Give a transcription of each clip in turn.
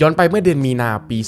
ย้อนไปเมื่อเดือนมีนาปี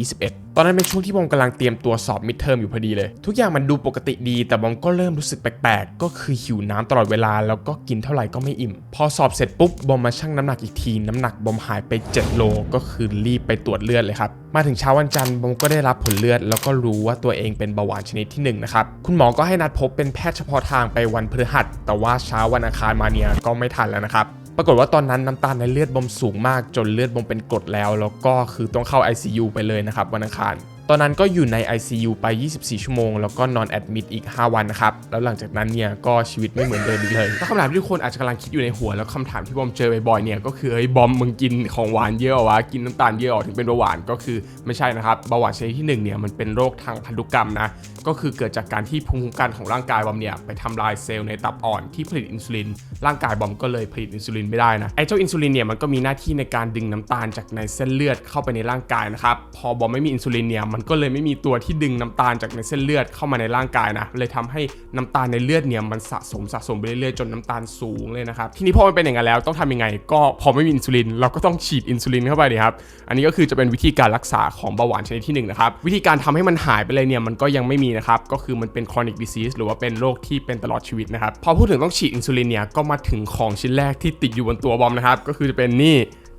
2021 ตอนนั้นเป็นช่วงที่บอมกำลังเตรียมตัวสอบมิดเทอมอยู่พอดีเลย ทุกอย่างมันดูปกติดี แต่บอมก็เริ่มรู้สึกแปลกๆ ก็คือหิวน้ำตลอดเวลา แล้วก็กินเท่าไหร่ก็ไม่อิ่ม พอสอบเสร็จปุ๊บบอมมาชั่งน้ำหนักอีกที น้ำหนักบอมหายไป 7 โล ก็คือรีบไปตรวจเลือดเลยครับ มาถึงเช้าวันจันทร์บอมก็ได้รับผลเลือด แล้วก็รู้ว่าตัวเองเป็นเบาหวานชนิดที่หนึ่งนะครับ คุณหมอก็ให้นัดพบเป็นแพทย์เฉพาะทางไปวันพฤหัส แต่ว่าเช้าวันอังคารมาเนี่ยก็ไม่ทันแล้วนะครับ ปรากฏว่าตอนนั้นน้ำตาลในเลือดบมสูงมากจนเลือดบมเป็นกรดแล้ว แล้วก็คือต้องเข้า ICU ไปเลยนะครับวันอังคาร ตอนนั้นก็อยู่ใน ICU ไป 24 ชั่วโมง แล้วก็นอนแอดมิดอีก 5 วันนะครับ แล้วหลังจากนั้นเนี่ยก็ชีวิตไม่เหมือนเดิมอีกเลยถ้าคำถามที่ทุกคนอาจจะกำลังคิดอยู่ในหัว แล้วคำถามที่บอมเจอบ่อยๆเนี่ยก็คือเฮ้ยบอมมึงกินของหวานเยอะวะกินน้ำตาลเยอะถึงเป็นเบาหวานก็คือไม่ใช่นะครับเบาหวานชนิดที่หนึ่งเนี่ยมันเป็นโรคทางพันธุกรรมนะก็คือเกิดจากการที่ภูมิคุ้มกันของร่างกายบอมเนี่ยไปทำลายเซลล์ในตับอ่อนที่ผลิตอินซูลินร่างกายบอมก็เลยผลิตอินซูลินไม่ได้นะไอ้เจ้าอินซูลินเนี่ยมันก็มีหน้าที่ในการดึงน้ำตาลจากในเส้นเลือดเข้าไปในร่างกายนะครับพอบอมไม่มีอินซูลินเนี่ยมันก็เลยไม่มีตัวที่ดึงน้ำตาลจากในเส้นเลือดเข้ามาในร่างกายนะ เลยทำให้น้ำตาลในเลือดเนี่ยมันสะสมสะสมไปเรื่อยๆจนน้ำตาลสูงเลยนะครับ ทีนี้พอมันเป็นอย่างนั้นแล้วต้องทำยังไง ก็พอไม่มีอินซูลินเราก็ต้องฉีดอินซูลินเข้าไปดีครับ อันนี้ก็คือจะเป็นวิธีการรักษาของเบาหวานชนิดที่หนึ่งนะครับ วิธีการทำให้มันหายไปเลยเนี่ยมันก็ยังไม่มีนะครับ ก็คือมันเป็น chronic disease หรือว่าเป็นโรคที่เป็นตลอดชีวิตนะครับ พอพูดถึงต้องฉีดอินซูลินเนี่ยก็มาถึงของชิ้นแรกที่ติดอยู่บนตัวบอมนะครับ ก็คือจะเป็นนี่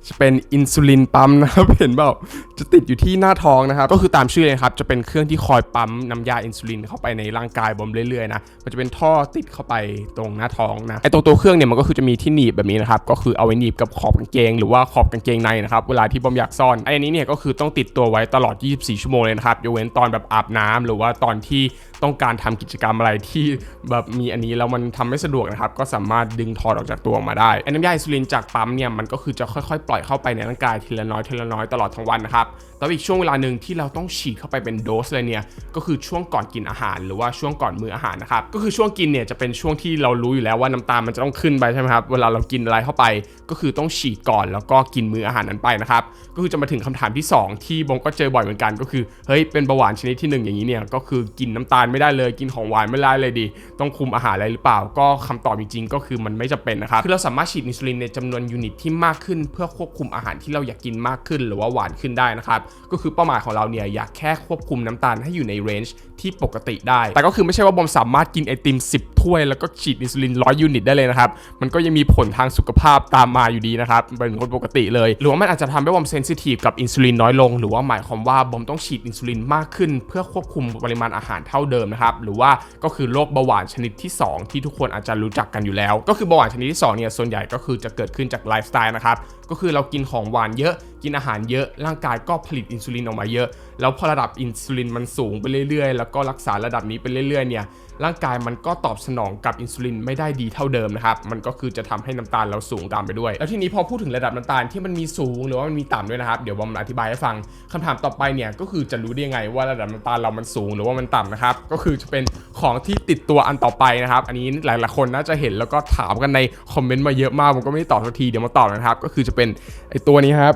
จะเป็นอินซูลินปั๊มนะครับเห็นเปล่าจะติดอยู่ที่หน้าท้องนะครับ ก็คือตามชื่อเลยครับจะเป็นเครื่องที่คอยปั๊มน้ำยาอินซูลินเข้าไปในร่างกายบอมเรื่อยๆนะมันจะเป็นท่อติดเข้าไปตรงหน้าท้องนะไอตรงตัวเครื่องเนี่ยมันก็คือจะมีที่หนีบแบบนี้นะครับก็คือเอาไว้หนีบกับขอบกางเกง หรือว่าขอบกางเกงในนะครับเวลาที่บอมอยากซ่อนไออันนี้เนี่ยก็คือต้องติดตัวไว้ตลอด 24 ชั่วโมงเลยนะครับยกเว้นตอนแบบอาบน้ำหรือว่าตอนที่ต้องการทำกิจกรรมอะไรที่แบบมีอันนี้แล้วมันทำไม่สะดวกนะครับ ก็สามารถดึงถอดออกจากตัวมาได้ไอ้น้ำยาอินซูลินจากปั๊มเนี่ยมันก็คือจะค่อยๆ ปล่อยเข้าไปในร่างกายทีละน้อยทีละน้อยตลอดทั้งวันนะครับ แต่ว่าอีกช่วงเวลาหนึ่งที่เราต้องฉีดเข้าไปเป็นโดสเลยเนี่ยก็คือช่วงก่อนกินอาหาร หรือว่าช่วงก่อนมื้ออาหารนะครับก็คือช่วงกินเนี่ยจะเป็นช่วงที่เรารู้อยู่แล้วว่าน้ำตาลมันจะต้องขึ้นไปใช่ไหมครับเวลาเรากินอะไรเข้าไป ก็คือต้องฉีดก่อนแล้วก็กินมื้ออาหารนั้นไปนะครับก็คือจะมาถึงคำถามที่ 2 ที่บงก็เจอบ่อยเหมือนกัน ก็คือเฮ้ยเป็นเบาหวานชนิดที่ 1 อย่างนี้เนี่ยก็คือกินน้ำตาลไม่ได้เลยกินของหวานไม่ได้เลยดิต้องคุมอาหารอะไรหรือเปล่า ก็คำตอบจริงๆก็คือมันไม่จำเป็นนะครับคือเราสามารถฉีดอินซูลินในจำนวนยูนิตที่มากขึ้น เพื่อควบคุมอาหารที่เราอยากกินมากขึ้น หรือว่าหวานขึ้นได้นะครับก็คือเป้าหมายของเราเนี่ยอยากแค่ควบคุมน้ำตาลให้อยู่ในเรนจ์ที่ปกติได้ แต่ก็คือไม่ใช่ว่าบอมสามารถกินไอติม 10 ถ้วยแล้วก็ฉีดอินซูลิน100ยูนิตได้เลยนะครับ มันก็ยังมีผลทางสุขภาพตามมาอยู่ดีนะครับ เป็นคนปกติเลย หรือว่ามันอาจจะทำให้บอมเซนซิทีฟกับอินซูลินน้อยลง หรือว่าหมายความว่าบอมต้องฉีดอินซูลินมากขึ้น เพื่อควบคุมปริมาณอาหารเท่าเดิมนะครับ หรือว่าก็คือโรคเบาหวานชนิดที่ 2 ที่ทุกคนอาจจะรู้จักกันอยู่แล้ว ก็คือเบาหวานชนิดที่2เนี่ยส่วนใหญ่ก็คือจะเกิดขึ้นจากไลฟ์สไตล์นะครับ ก็คือเรากินของหวานเยอะ กินอาหารเยอะร่างกายก็ผลิตอินซูลินออกมาเยอะ แล้วพอระดับอินซูลินมันสูงไปเรื่อยๆ แล้วก็รักษาระดับนี้ไปเรื่อยๆเนี่ยร่างกายมันก็ตอบสนองกับอินซูลินไม่ได้ดีเท่าเดิมนะครับ มันก็คือจะทำให้น้ำตาลเราสูงตามไปด้วย แล้วทีนี้พอพูดถึงระดับน้ำตาลที่มันมีสูงหรือว่ามันมีต่ำด้วยนะครับ เดี๋ยวบอมอธิบายให้ฟังคำถามต่อไปเนี่ยก็คือจะรู้ได้ยังไงว่าระดับน้ำตาลเรามันสูงหรือว่ามันต่ำนะครับ ก็คือจะเป็นของที่ติดตัวอันต่อไปนะครับ อันนี้หลายๆคนน่าจะเห็นแล้วก็ถามกันในคอมเมนต์มาเยอะมาก ผมก็ไม่ได้ตอบทันที เดี๋ยวมาตอบนะครับ ก็คือจะเป็นไอตัวนี้ครับ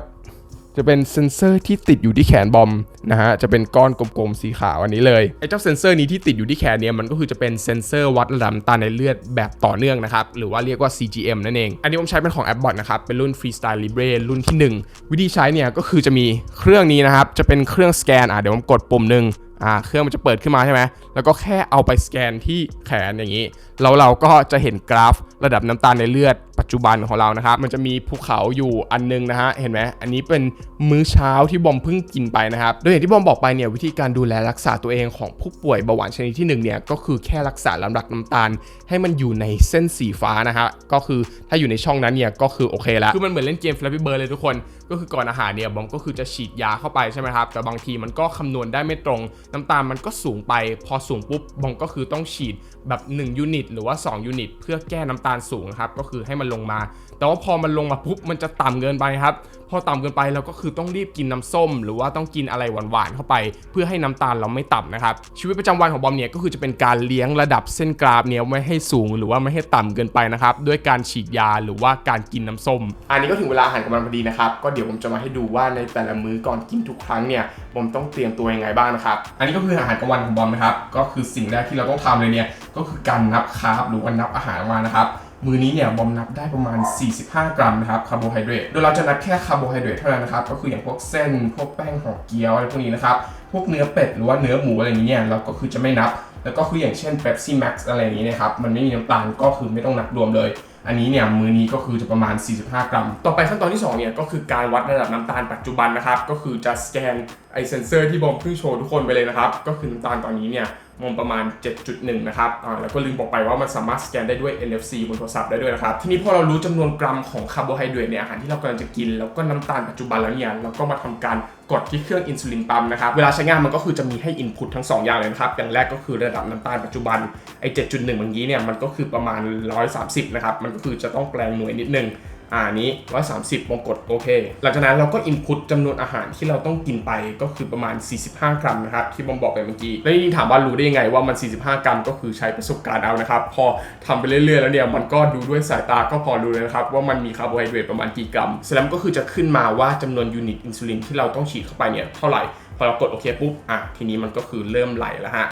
จะเป็นเซ็นเซอร์ที่ติดอยู่ที่แขนบอมนะฮะ จะเป็นก้อนกลมๆสีขาวอันนี้เลย ไอ้เจ้าเซ็นเซอร์นี้ที่ติดอยู่ที่แขนเนี่ยมันก็คือจะเป็นเซ็นเซอร์วัดระดับตาในเลือดแบบต่อเนื่องนะครับ หรือว่าเรียกว่า CGM นั่นเอง อันนี้ผมใช้เป็นของ a b b o t นะครับ เป็นรุ่น Freestyle Libre รุ่นที่ 1 วิธีใช้เนี่ยก็คือจะมีเครื่องนี้นะครับ จะเป็นเครื่องสแกน อะเดี๋ยวผมกดปุ่มหนึ่ง อ่าเครื่องมันจะเปิดขึ้นมาใช่ไหมแล้วก็แค่เอาไปสแกนที่แขนอย่างนี้ แล้วเราก็จะเห็นกราฟระดับน้ำตาลในเลือดปัจจุบันของเรานะครับ มันจะมีภูเขาอยู่อันนึงนะฮะ เห็นไหมอันนี้เป็นมื้อเช้าที่บอมเพิ่งกินไปนะครับ โดยอย่างที่บอมบอกไปเนี่ยวิธีการดูแลรักษาตัวเองของผู้ป่วยเบาหวานชนิดที่หนึ่งเนี่ยก็คือแค่รักษาลำดับน้ำตาล ให้มันอยู่ในเส้นสีฟ้านะฮะ ก็คือถ้าอยู่ในช่องนั้นเนี่ยก็คือโอเคแล้วคือมันเหมือนเล่นเกม Flappy Bird เลยทุกคน ก็คือก่อนอาหารเนี่ยบอมก็คือจะฉีดยาเข้าไปใช่ไหมครับ แต่บางทีมันก็คำนวณได้ไม่ตรง น้ำตาลมันก็สูงไป พอสูงปุ๊บบอมก็คือต้องฉีดแบบ 1 ยูนิต หรือว่า 2 ยูนิต เพื่อแก้น้ำตาลสูงครับก็คือให้มันลงมา แต่ว่าพอมันลงมาปุ๊บมันจะต่ำเกินไปครับพอต่ำเกินไปเราก็คือต้องรีบกินน้ำส้ม หรือว่าต้องกินอะไรหวานๆเข้าไป เพื่อให้น้ำตาลเราไม่ต่ำนะครับชีวิตประจำวันของบอมเนี่ยก็คือจะเป็นการเลี้ยงระดับเส้นกราฟเนี่ยไม่ให้สูงหรือว่าไม่ให้ต่ำเกินไปนะครับด้วยการฉีดยาหรือว่าการกินน้ำส้ม อันนี้ก็ถึงเวลาอาหารของมันพอดีนะครับก็เดี๋ยวผมจะมาให้ดูว่าในแต่ละมื้อก่อนกินทุกครั้งเนี่ยผมต้องเตรียมตัวยังไงบ้างนะครับ อันนี้ก็คืออาหารกลางวันของบอมนะครับ ก็คือสิ่งแรกที่เราต้องทำเลยเนี่ยก็คือการนับคาร์บหรือว่านับอาหารมานะครับมือนี้เนี่ยบอมนับได้ประมาณ 45 กรัมนะครับคาร์โบไฮเดรต โดยเราจะนับแค่คาร์โบไฮเดรตเท่านั้นนะครับ ก็คืออย่างพวกเส้น พวกแป้งห่อเกี๊ยวอะไรพวกนี้นะครับ พวกเนื้อเป็ดหรือว่าเนื้อหมูอะไรอย่างนี้เนี่ยเราก็คือจะไม่นับ แล้วก็คืออย่างเช่น Pepsi Max อะไรอย่างนี้นะครับ มันไม่มีน้ำตาลก็คือไม่ต้องนับรวมเลย อันนี้เนี่ยมือนี้ก็คือจะประมาณ 45 กรัม ต่อไปขั้นตอนที่2เนี่ยก็คือการวัดระดับน้ำตาลปัจจุบันนะครับ ก็คือจะสแกนไอเซนเซอร์ที่บอมเพิ่งโชว์ทุกคนไปเลยนะครับ ก็คือน้ำตาลตอนนี้เนี่ย มองประมาณ 7.1 นะครับอ่าแล้วก็ลืมบอกไปว่ามันสามารถสแกนได้ด้วย NFC บนโทรศัพท์ได้ด้วยนะครับ ทีนี้พอเรารู้จำนวนกรัมของคาร์โบไฮเดรตในอาหารที่เรากำลังจะกิน แล้วก็น้ำตาลปัจจุบันแล้วเนี่ยเราก็มาทำการกดที่เครื่องอินซูลินปั๊มนะครับ เวลาใช้งานมันก็คือจะมีให้อินพุตทั้ง 2 อย่างเลยนะครับ อย่างแรกก็คือระดับน้ำตาลปัจจุบัน ไอ้ 7.1เมื่อกี้เนี่ย มันก็คือประมาณ 130 นะครับ มันก็คือจะต้องแปลงหน่วยนิดนึง อ่านี้130วงกดโอเค หลังจากนั้นเราก็อินพุตจำนวนอาหารที่เราต้องกินไปก็คือประมาณ 45 กรัมนะครับที่บอมบอกไปเมื่อกี้ แล้วนี่ถามว่ารู้ได้ยังไงว่ามัน 45 กรัมก็คือใช้ประสบการณ์เอานะครับ พอทำไปเรื่อยๆ แล้วเนี่ยมันก็ดูด้วยสายตาก็พอรู้เลยนะครับ ว่ามันมีคาร์โบไฮเดรตประมาณกี่กรัมเสร็จแล้วก็คือจะขึ้นมาว่าจำนวนยูนิตอินซูลินที่เราต้องฉีดเข้าไปเนี่ยเท่าไหร่พอเรากดโอเคปุ๊บอะทีนี้มันก็คือเริ่มไหลแล้วฮะ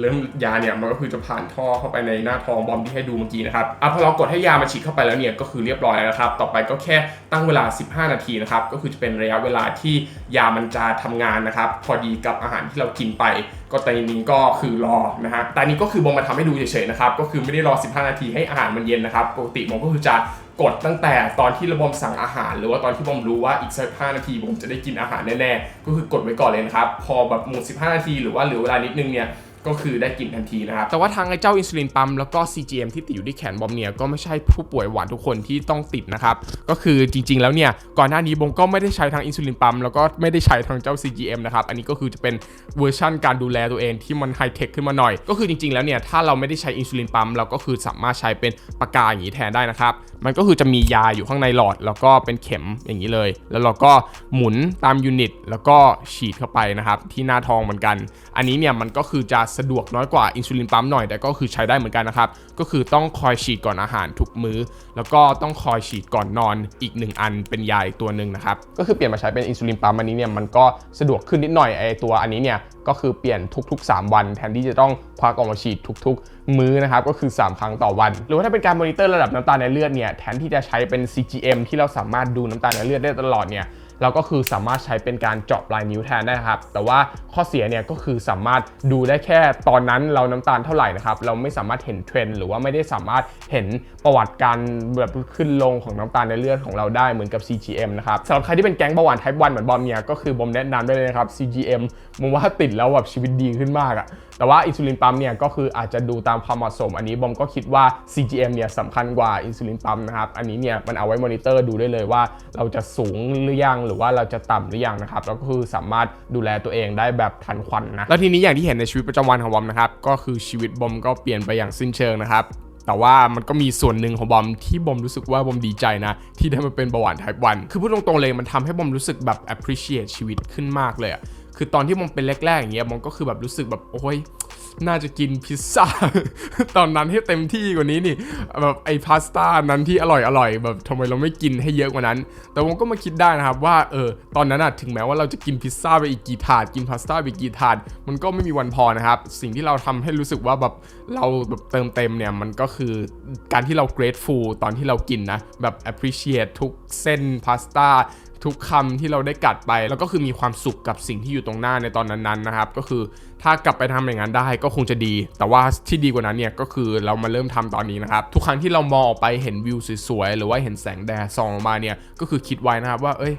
เริ่มยาเนี่ยมันก็คือจะผ่านท่อเข้าไปในหน้าท้องบอมที่ให้ดูเมื่อกี้นะครับอะพอเรากดให้ยามาฉีดเข้าไปแล้วเนี่ยก็คือเรียบร้อยแล้วนะครับ ต่อไปก็แค่ตั้งเวลา 15 นาทีนะครับ ก็คือจะเป็นระยะเวลาที่ยามันจะทำงานนะครับ พอดีกับอาหารที่เรากินไป ก็ตอนนี้ก็คือรอนะฮะแต่อันนี้ก็คือบอมมาทำให้ดูเฉยๆนะครับ ก็คือไม่ได้รอ 15 นาทีให้อาหารมันเย็นนะครับ ปกติบอมก็คือจะกดตั้งแต่ตอนที่ระบอมสั่งอาหาร หรือว่าตอนที่บอมรู้ว่าอีกสัก5นาทีผมจะได้กินอาหารแน่ๆ ก็คือกดไว้ก่อนเลยนะครับ พอแบบหมด15 นาที หรือว่าเหลือเวลานิดนึงเนี่ย ก็คือได้กินทันทีนะครับ แต่ว่าทางไอ้เจ้าอินซูลินปั๊มแล้วก็ CGM ที่ติดอยู่ที่แขนบอมเนี่ยก็ไม่ใช่ผู้ป่วยหวานทุกคนที่ต้องติดนะครับ ก็คือจริง ๆ แล้วเนี่ยก่อนหน้านี้บอมก็ไม่ได้ใช้ทางอินซูลินปั๊มแล้วก็ไม่ได้ใช้ทางเจ้า CGM นะครับ อันนี้ก็คือจะเป็นเวอร์ชั่นการดูแลตัวเองที่มันไฮเทคขึ้นมาหน่อย ก็คือจริง ๆ แล้วเนี่ยถ้าเราไม่ได้ใช้อินซูลินปั๊มเราก็คือสามารถใช้เป็นปากกาอย่างนี้แทนได้นะครับ มันก็คือจะมียาอยู่ข้างในหลอด แล้วก็เป็นเข็มอย่างนี้เลย แล้วเราก็หมุนตามยูนิตแล้วก็ฉีดเข้าไปนะครับที่หน้าทองเหมือนกัน อันนี้เนี่ยมันก็คือจะสะดวกน้อยกว่าอินซูลินปั๊มหน่อยแต่ก็คือใช้ได้เหมือนกันนะครับ ก็คือต้องคอยฉีดก่อนอาหารทุกมื้อ แล้วก็ต้องคอยฉีดก่อนนอนอีก 1 อันเป็นยาอีกตัวหนึ่งนะครับ ก็คือเปลี่ยนมาใช้เป็นอินซูลินปั๊มอันนี้เนี่ยมันก็สะดวกขึ้นนิดหน่อยไอตัวอันนี้เนี่ยก็คือเปลี่ยนทุก ๆ 3 วัน แทนที่จะต้องควักออกมาฉีดทุก ๆ มื้อนะครับก็คือ 3 ครั้งต่อวัน หรือว่าถ้าเป็นการมอนิเตอร์ระดับน้ำตาลในเลือดเนี่ยแทนที่จะใช้เป็น CGM ที่เราสามารถดูน้ำตาลในเลือดได้ตลอดเนี่ย เราก็คือสามารถใช้เป็นการเจาะปลายนิ้วแทนได้ครับ แต่ว่าข้อเสียเนี่ยก็คือสามารถดูได้แค่ตอนนั้นเราน้ำตาลเท่าไหร่นะครับ เราไม่สามารถเห็นเทรนหรือว่าไม่ได้สามารถเห็นประวัติการแบบขึ้นลงของน้ำตาลในเลือดของเราได้เหมือนกับ CGM นะครับสำหรับใครที่เป็นแก๊งเบาหวาน type 1เหมือนบอมเนี่ยก็คือบอมแนะนำได้เลยนะครับ CGM มองว่าติดแล้วแบบชีวิตดีขึ้นมากอะ แต่ว่าอินซูลินปั๊มเนี่ยก็คืออาจจะดูตามความเหมาะสม อันนี้บอมก็คิดว่า CGM เนี่ยสำคัญกว่าอินซูลินปั๊มนะครับ อันนี้เนี่ยมันเอาไว้มอนิเตอร์ดูได้เลยว่า เราจะสูงหรือยัง หรือว่าเราจะต่ำหรือยังนะครับ แล้วก็คือสามารถดูแลตัวเองได้แบบทันควันนะ แล้วทีนี้อย่างที่เห็นในชีวิตประจำวันของบอมนะครับ ก็คือชีวิตบอมก็เปลี่ยนไปอย่างสิ้นเชิงนะครับแต่ว่ามันก็มีส่วนหนึ่งของบอมที่บอมรู้สึกว่าบอมดีใจนะ ที่ได้มาเป็นเบาหวาน type 1คือพูดตรงๆเลยมันทำให้บอมรู้สึกแบบ appreciate ชีวิตขึ้นมากเลยอะ คือตอนที่บอมเป็นแรกๆอย่างเงี้ยบอมก็คือแบบรู้สึกแบบโอ้ยน่าจะกินพิซซ่า ตอนนั้นให้เต็มที่กว่านี้นี่แบบไอพาสต้านั้นที่อร่อยอร่อยแบบทำไมเราไม่กินให้เยอะกว่านั้น แต่ผมก็มาคิดได้นะครับว่าเออตอนนั้นอะถึงแม้ว่าเราจะกินพิซซ่าไปอีกกี่ถาดกินพาสต้าไปกกี่ถาดมันก็ไม่มีวันพอนะครับ สิ่งที่เราทำให้รู้สึกว่าแบบเราแบบเติมเต็มเนี่ยมันก็คือการที่เรา grateful ตอนที่เรากินนะแบบ appreciate ทุกเส้นพาสต้า ทุกคำที่เราได้กัดไป แล้วก็คือมีความสุขกับสิ่งที่อยู่ตรงหน้าในตอนนั้นๆนะครับ ก็คือถ้ากลับไปทำอย่างนั้นได้ก็คงจะดี แต่ว่าที่ดีกว่านั้นเนี่ยก็คือเรามาเริ่มทำตอนนี้นะครับ ทุกครั้งที่เรามองออกไปเห็นวิวสวยๆหรือว่าเห็นแสงแดดส่องออกมาเนี่ยก็คือคิดไว้นะครับว่าเอ้ย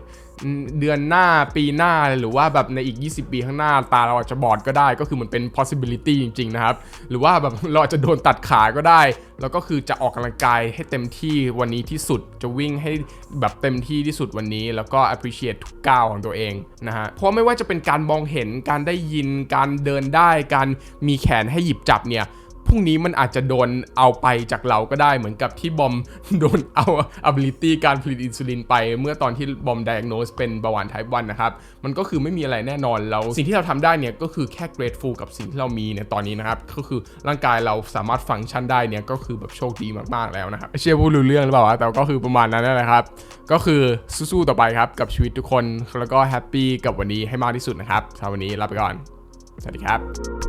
เดือนหน้าปีหน้าหรือว่าแบบในอีก 20 ปีข้างหน้าตาเราอาจจะบอดก็ได้ ก็คือมันเป็น possibility จริง ๆ นะครับ หรือว่าแบบเราอาจจะโดนตัดขาก็ได้ แล้วก็คือจะออกกำลังกายให้เต็มที่วันนี้ที่สุดจะวิ่งให้แบบเต็มที่ที่สุดวันนี้ แล้วก็ appreciate ทุกก้าวของตัวเองนะฮะเพราะไม่ว่าจะเป็นการมองเห็นการได้ยินการเดินได้ การมีแขนให้หยิบจับเนี่ย พรุ่งนี้มันอาจจะโดนเอาไปจากเราก็ได้เหมือนกับที่บอมโดนเอา ability การผลิตอินซูลินไป เมื่อตอนที่บอม diagnose เป็นเบาหวาน type 1 นะครับ มันก็คือไม่มีอะไรแน่นอนแล้วสิ่งที่เราทำได้เนี่ยก็คือแค่ grateful กับสิ่งที่เรามีในตอนนี้นะครับ ก็คือร่างกายเราสามารถฟังก์ชันได้เนี่ยก็คือแบบโชคดีมากๆแล้วนะครับเชื่อพูดรู้เรื่องหรือเปล่าแต่ก็คือประมาณนั้นนั่นแหละครับ ก็คือสู้ๆต่อไปครับกับชีวิตทุกคนแล้วก็แฮปปี้กับวันนี้ให้มากที่สุดนะครับสำหรับวันนี้ลาไปก่อน สวัสดีครับ